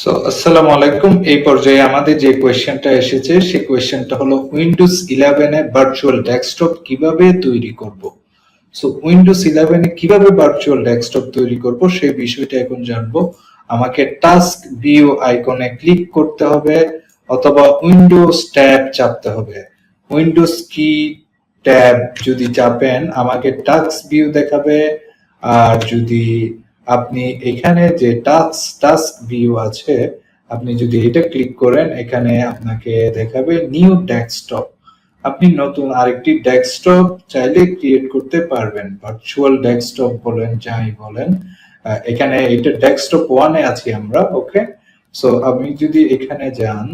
So আসসালামু আলাইকুম এই পর্যায়ে আমাদের যে কোয়েশ্চেনটা এসেছে সেই কোয়েশ্চেনটা হলো উইন্ডোজ ইলেভেনে ভার্চুয়াল ডেস্কটপ কীভাবে তৈরি করব? সো উইন্ডোজ ইলেভেনে কীভাবে ভার্চুয়াল ডেস্কটপ তৈরি করব সেই বিষয়টা এখন জানব। আমাকে টাস্ক ভিউ আইকনে ক্লিক করতে হবে অথবা উইন্ডোজ ট্যাব চাপতে হবে। উইন্ডোজ কি ট্যাব যদি চাপেন, আমাকে টাস্ক ভিউ দেখাবে। আর যদি আপনি এখানে যে টাস্ক টাস্ক ভিউ আছে, আপনি যদি এটা ক্লিক করেন, এখানে আপনাকে দেখাবে নিউ ডেস্কটপ আপনি নতুন আরেকটি ডেস্কটপ চাইলে ক্রিয়েট করতে পারবেন ভার্চুয়াল ডেস্কটপ বলেন, যাই বলেন। এখানে এটা ডেস্কটপ ওয়ানে আছি আমরা ওকে সো আপনি যদি এখানে যান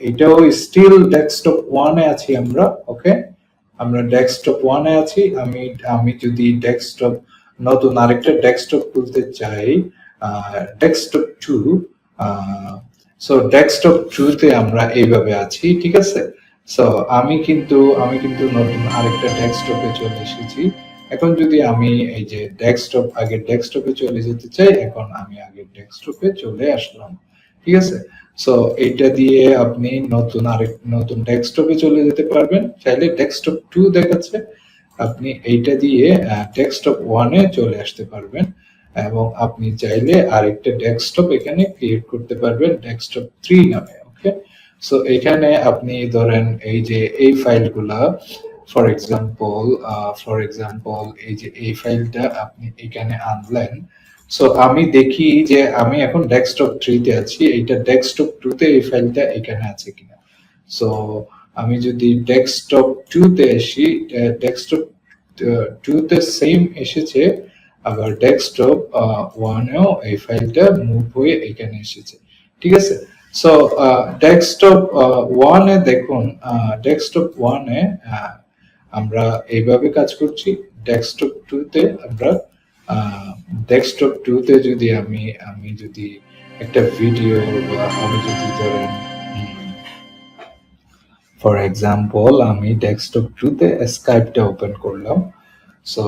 এটাও স্টিল ডেস্কটপ ওয়ানে আছি আমরা ওকে আমরা ডেস্কটপ ওয়ানে আছি, আমি আমি যদি ডেস্কটপ নতুন আরেকটা ডেস্কটপ খুলতে চাই। Desktop two so desktop two তে আমরা এইভাবে আছি, ঠিক আছে? সো আমি কিন্তু আমি কিন্তু নতুন আরেকটা ডেস্কটপে চলে এসেছি। এখন যদি আমি এই যে ডেস্কটপ আগে ডেস্কটপে চলে যেতে চাই, এখন আমি আগে ডেস্কটপে চলে আসলাম, ঠিক আছে? সো এটা দিয়ে আপনি নতুন আরেক, নতুন ডেস্কটপে চলে যেতে পারবেন। চাইলে ডেস্কটপ টু দেখাচ্ছে। আপনি এইটা দিয়ে ডেস্কটপ ওয়ানে চলে আসতে পারবেন এবং আপনি চাইলে আরেকটা ডেস্কটপ এখানে ক্রিয়েট করতে পারবেন ডেস্কটপ থ্রি নামে ওকে সো এখানে আপনি ধরেন এই যে এই ফাইলগুলা ফর এক্সাম্পল ফর এক্সাম্পল এই যে এই ফাইলটা আপনি এখানে আনলেন। সো আমি দেখি যে আমি এখন ডেস্কটপ থ্রিতে আছি, এইটা ডেস্কটপ টুতে এই ফাইলটা এখানে আছে কিনা। সো আমি যদি ডেস্কটপ টুতে আসি ডেস্কটপ টুতে সেম এসেছে, আবার ডেস্কটপ ওয়ানেও এই ফাইলটা মুভ হয়ে এখানে এসেছে। ঠিক আছে? সো ডেস্কটপ ওয়ানে দেখুন ডেস্কটপ ওয়ানে আমরা এইভাবে কাজ করছি। ডেস্কটপ টুতে আমরা ডেস্কটপ টুতে যদি আমি আমি যদি একটা ভিডিও বা আমি যদি ধরেন ফর এক্সাম্পল আমি ডেস্কটপ টুতে স্কাইপটা ওপেন করলাম। সো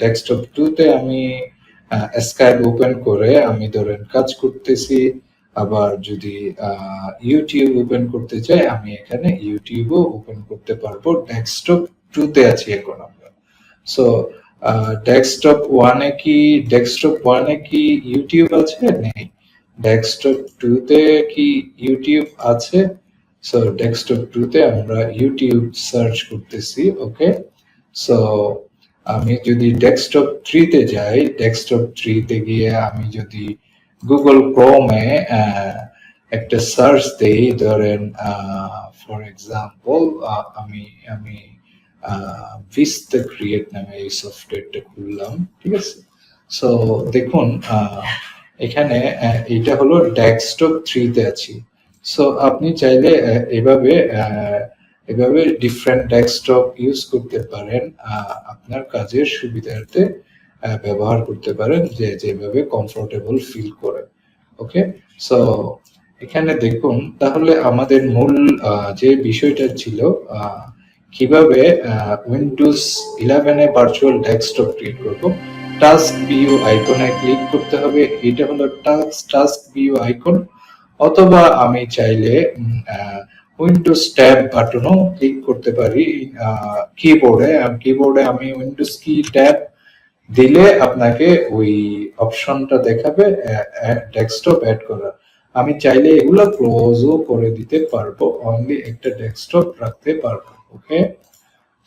ডেস্কটপ টুতে আমি স্কাইপ ওপেন করে আমি ধরেন কাজ করতেছি। আবার যদি ইউটিউব ওপেন করতে চাই, আমি এখানে ইউটিউবও ওপেন করতে পারব। ডেস্কটপ টুতে আছি এখন আমরা। সো ডেস্কটপ ওয়ানে কি ডেস্কটপ ওয়ানে কি ইউটিউব আছে? নেই। ডেস্কটপ টুতে কি ইউটিউব আছে? সো ডেস্কটপ টুতে আমরা ইউটিউব সার্চ করতেছি ওকে সো আমি যদি ডেস্কটপ থ্রিতে যাই ডেস্কটপ থ্রিতে গিয়ে আমি যদি গুগল ক্রোমে একটা সার্চ দেই, ধরেন ফর এক্সাম্পল আমি আমি ভিস্তা ক্রিয়েট নামে এই সফটওয়্যারটা খুললাম, ঠিক আছে? সো দেখুন এখানে এটা হলো ডেস্কটপ থ্রিতে আছি। সো আপনি চাইলে এভাবে এভাবে ডিফারেন্ট ডেস্কটপ ইউজ করতে পারেন আপনার কাজের সুবিধার্থে ব্যবহার করতে পারেন, যে, যেভাবে কমফোর্টেবল ফিল করে। ওকে সো এখানে দেখুন, তাহলে আমাদের মূল যে বিষয়টা ছিল কীভাবে উইন্ডোজ ইলেভেনে ভার্চুয়াল ডেস্কটপ ক্রিয়েট করব টাস্ক ভিউ আইকনে ক্লিক করতে হবে। এটা হলো টাস্ক টাস্ক ভিউ আইকন অথবা আমি চাইলে উইন্ডোজ ট্যাব বাটনও ক্লিক করতে পারি কিবোর্ডে কিবোর্ডে আমি উইন্ডোজ কি ট্যাব দিলে আপনাকে ওই অপশনটা দেখাবে ডেস্কটপ অ্যাড করার। আমি চাইলে এগুলো ক্লোজও করে দিতে পারব অনলি একটা ডেস্কটপ রাখতে পারব ওকে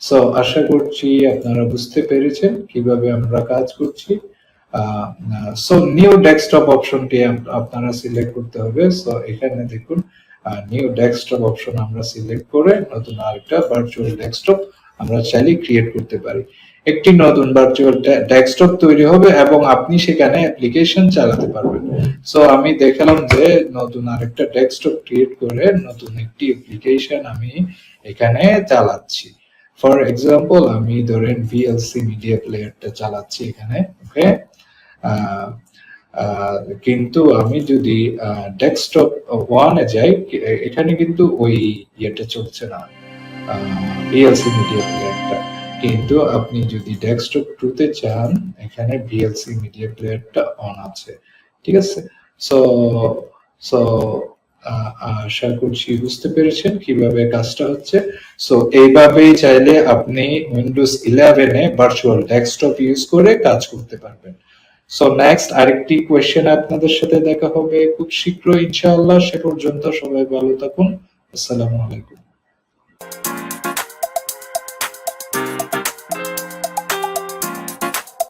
সো আশা করছি আপনারা বুঝতে পেরেছেন কীভাবে আমরা কাজ করছি। সো নিউ ডেস্কটপ অপশনটি আপ- আপনারা সিলেক্ট করতে হবে। সো এখানে দেখুন নিউ ডেস্কটপ অপশন আমরা সিলেক্ট করে নতুন আরেকটা ভার্চুয়াল ডেস্কটপ আমরা চাইলে ক্রিয়েট করতে পারি। একটি নতুন ভার্চুয়াল ডেস্কটপ তৈরি হবে এবং আপনি সেখানে অ্যাপ্লিকেশন চালাতে পারবেন। সো আমি দেখালাম যে নতুন আরেকটা ডেস্কটপ ক্রিয়েট করে নতুন একটি অ্যাপ্লিকেশন আমি এখানে চালাচ্ছি। ফর এক্সাম্পল আমি ধরেন ভিএলসি মিডিয়া প্লেয়ারটা চালাচ্ছি এখানে ওকে কিন্তু আমি যদি ডেস্কটপ ওয়ানে যাই এখানে কিন্তু ওই ইয়েটা চলছে না। ভিএলসি মিডিয়া প্লেয়ারটা কিন্তু আপনি যদি ডেস্কটপ টুতে চান এখানে ভিএলসি মিডিয়া প্লেয়ারটা অন আছে। ঠিক আছে? সো সো আশা করছি বুঝতে পেরেছেন কীভাবে কাজটা হচ্ছে। সো এইভাবেই চাইলে আপনি উইন্ডোজ ইলেভেনে ভার্চুয়াল ডেস্কটপ ইউজ করে কাজ করতে পারবেন। সো নেক্সট আরেকটি কোয়েশ্চেন আপনাদের সাথে দেখা হবে খুব শীঘ্রই, ইনশাআল্লাহ। সে পর্যন্ত সবাই ভালো থাকুন। আসসালামু আলাইকুম।